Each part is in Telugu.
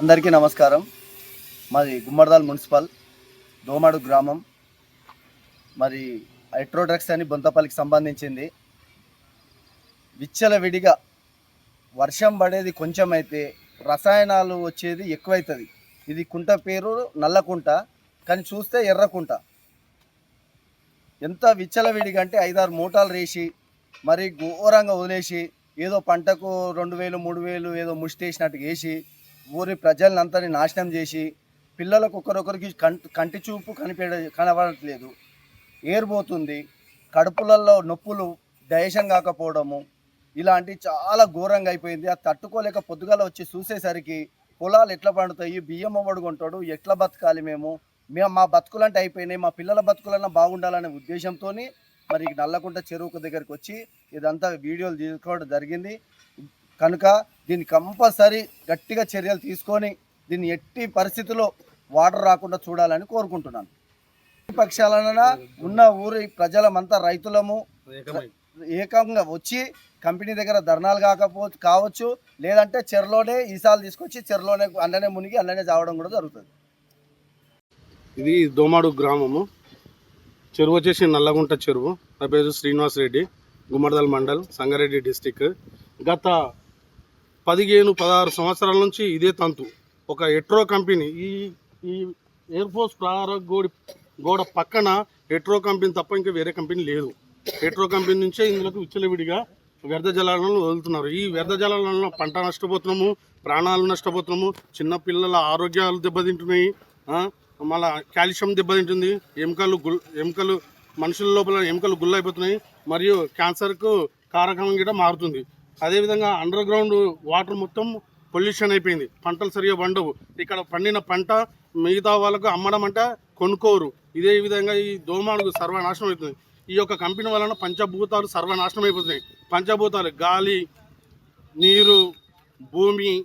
అందరికీ నమస్కారం. మాది గుమ్మడదాల్ మున్సిపల్ దోమాడు గ్రామం. మరి హైట్రోడ్రక్స్ అని బొంతపల్లికి సంబంధించింది. విచ్చల విడిగా వర్షం పడేది కొంచెం అయితే రసాయనాలు వచ్చేది ఎక్కువైతుంది. ఇది కుంట పేరు నల్లకుంట కానీ చూస్తే ఎర్రకుంట. ఎంత విచ్చలవిడిగా అంటే ఐదారు మూటాలు రేసి మరి ఘోరంగా వదిలేసి ఏదో పంటకు రెండు వేలు మూడు వేలు ఏదో ముష్టి వేసినట్టు వేసి ఊరి ప్రజలందరినీ నాశనం చేసి పిల్లలకు ఒకరొకరికి కంటి కంటి చూపు కనిపెడ కనబడట్లేదు. ఏర్పోతుంది కడుపులలో నొప్పులు డైజెషన్ కాకపోవడము ఇలాంటి చాలా ఘోరంగా అయిపోయింది. అది తట్టుకోలేక పొద్దుగాల వచ్చి చూసేసరికి పొలాలు ఎట్లా పండుతాయి బియ్యం అవ్వడు ఎట్లా బతకాలి మేము? మేము మా బతుకులంటే అయిపోయినాయి మా పిల్లల బతుకులన్నా బాగుండాలనే ఉద్దేశంతో మరి నల్లకుంట చెరువుకు దగ్గరికి వచ్చి ఇదంతా వీడియోలు తీసుకోవడం జరిగింది. కనుక దీన్ని కంపల్సరీ గట్టిగా చర్యలు తీసుకొని దీన్ని ఎట్టి పరిస్థితిలో వాటర్ రాకుండా చూడాలని కోరుకుంటున్నాను. పక్షాలన ఉన్న ఊరి ప్రజలమంతా రైతులము ఏకంగా వచ్చి కంపెనీ దగ్గర ధర్నాలు కాకపో కావచ్చు లేదంటే చెరలోనే ఈసాలు తీసుకొచ్చి చెరలోనే అండనే మునిగి అండనే చావడం కూడా జరుగుతుంది. ఇది దోమాడు గ్రామము. చెరువు వచ్చేసి నల్లగుంట చెరువు. నా పేరు శ్రీనివాస్ రెడ్డి గుమ్మడిదల్ మండల్ సంగారెడ్డి డిస్టిక్. గత పదిహేను పదహారు సంవత్సరాల నుంచి ఇదే తంతు. ఒక ఎట్రో కంపెనీ ఈ ఈ ఎయిర్ ఫోర్స్ ప్రారంభ గోడి గోడ పక్కన ఎట్రో కంపెనీ తప్ప ఇంకా వేరే కంపెనీ లేదు. ఎట్రో కంపెనీ నుంచే ఇందులోకి విచ్చలవిడిగా వ్యర్థ జలాలను వదులుతున్నారు. ఈ వ్యర్థ జలాలలో పంట నష్టపోతున్నాము ప్రాణాలు నష్టపోతున్నాము చిన్నపిల్లల ఆరోగ్యాలు దెబ్బతింటున్నాయి మళ్ళా కాల్షియం దెబ్బతింటుంది ఎముకలు గుల్ ఎముకలు మనుషుల లోపల ఎముకలు గుల్లైపోతున్నాయి. మరియు క్యాన్సర్కు కారకం కూడా మారుతుంది. అదేవిధంగా అండర్ గ్రౌండ్ వాటర్ మొత్తం పొల్యూషన్ అయిపోయింది. పంటలు సరిగా పండవు. ఇక్కడ పండిన పంట మిగతా వాళ్ళకు అమ్మడం అంటే కొనుక్కోరు. ఇదే విధంగా ఈ దోమాడుగు సర్వనాశనం అవుతుంది. ఈ యొక్క కంపెనీ వలన పంచభూతాలు సర్వనాశనం అయిపోతున్నాయి. పంచభూతాలు గాలి నీరు భూమి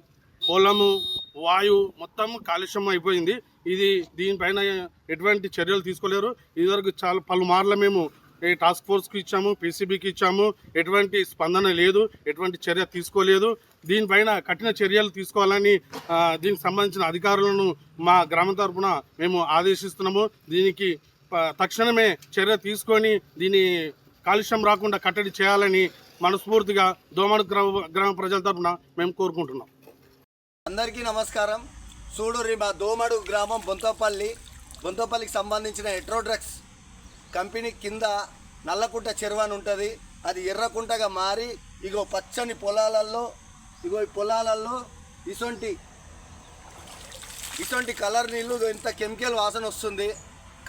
పొలము వాయువు మొత్తం కాలుష్యం అయిపోయింది. ఇది దీనిపైన ఎటువంటి చర్యలు తీసుకోలేరు. ఇదివరకు చాలా పలుమార్లు మేము ఈ టాస్క్ ఫోర్స్కి ఇచ్చాము పీసీబీకి ఇచ్చాము. ఎటువంటి స్పందన లేదు ఎటువంటి చర్య తీసుకోలేదు. దీనిపైన కఠిన చర్యలు తీసుకోవాలని దీనికి సంబంధించిన అధికారులను మా గ్రామం తరఫున మేము ఆదేశిస్తున్నాము. దీనికి ప- తక్షణమే చర్య తీసుకొని దీని కాలుష్యం రాకుండా కట్టడి చేయాలని మనస్ఫూర్తిగా దోమడు గ్రామ గ్రామ ప్రజల తరఫున మేము కోరుకుంటున్నాం. అందరికీ నమస్కారం. సూడూరి మా దోమడు గ్రామం బొంతపల్లి. బొంతపల్లికి సంబంధించిన ఎట్రోడ్రగ్స్ కంపెనీ కింద నల్లకుంట చెరువు అని ఉంటుంది. అది ఎర్రకుంటగా మారి ఇగో పచ్చని పొలాలలో ఇగో ఈ పొలాలలో ఇసొంటి ఇటువంటి కలర్ నీళ్ళు ఇంత కెమికల్ వాసన వస్తుంది.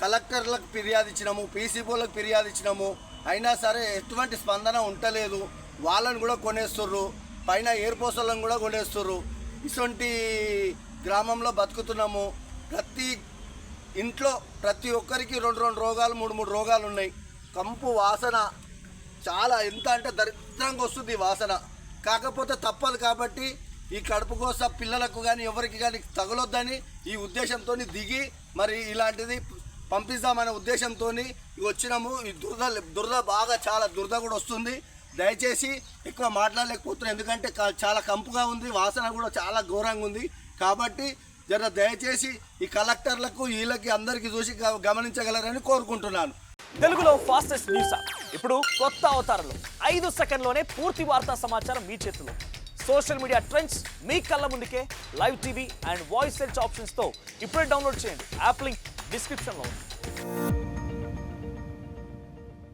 కలెక్టర్లకు ఫిర్యాదు ఇచ్చినాము పీసీబోలకు ఫిర్యాదు ఇచ్చినాము. అయినా సరే ఎటువంటి స్పందన ఉండలేదు వాళ్ళని కూడా కొనేస్తుర్రు. పైన ఎయిర్పోసలను కూడా కొనేస్తుర్రు. ఇటువంటి గ్రామంలో బతుకుతున్నాము. ప్రతి ఇంట్లో ప్రతి ఒక్కరికి రెండు రెండు రోగాలు మూడు మూడు రోగాలు ఉన్నాయి. కంపు వాసన చాలా ఎంత అంటే దరిద్రంగా వస్తుంది ఈ వాసన. కాకపోతే తప్పదు కాబట్టి ఈ కడుపు కోసం పిల్లలకు కానీ ఎవరికి కానీ తగలొద్దని ఈ ఉద్దేశంతో దిగి మరి ఇలాంటిది పంపిస్తామనే ఉద్దేశంతో వచ్చినాము ఈ దురద దురద బాగా చాలా దురద కూడా వస్తుంది. దయచేసి ఎక్కువ మాట్లాడలేకపోతున్నాం ఎందుకంటే చాలా కంపుగా ఉంది వాసన కూడా చాలా ఘోరంగా ఉంది. కాబట్టి జర దయచేసి ఈ కలెక్టర్లకు వీళ్ళకి అందరికీ చూసి గ- గమనించగలరని కోరుకుంటున్నాను. తెలుగులో ఫాస్టెస్ట్ న్యూస్ ఇప్పుడు కొత్త అవతారంలో ఐదు సెకండ్లోనే పూర్తి వార్తా సమాచారం మీ చేతిలో. సోషల్ మీడియా ట్రెండ్స్ మీ కళ్ళ ముందుకే live TV and voice search ఆప్షన్స్తో ఇప్పుడే డౌన్లోడ్ చేయండి. యాప్ లింక్ డిస్క్రిప్షన్లో ఉంది.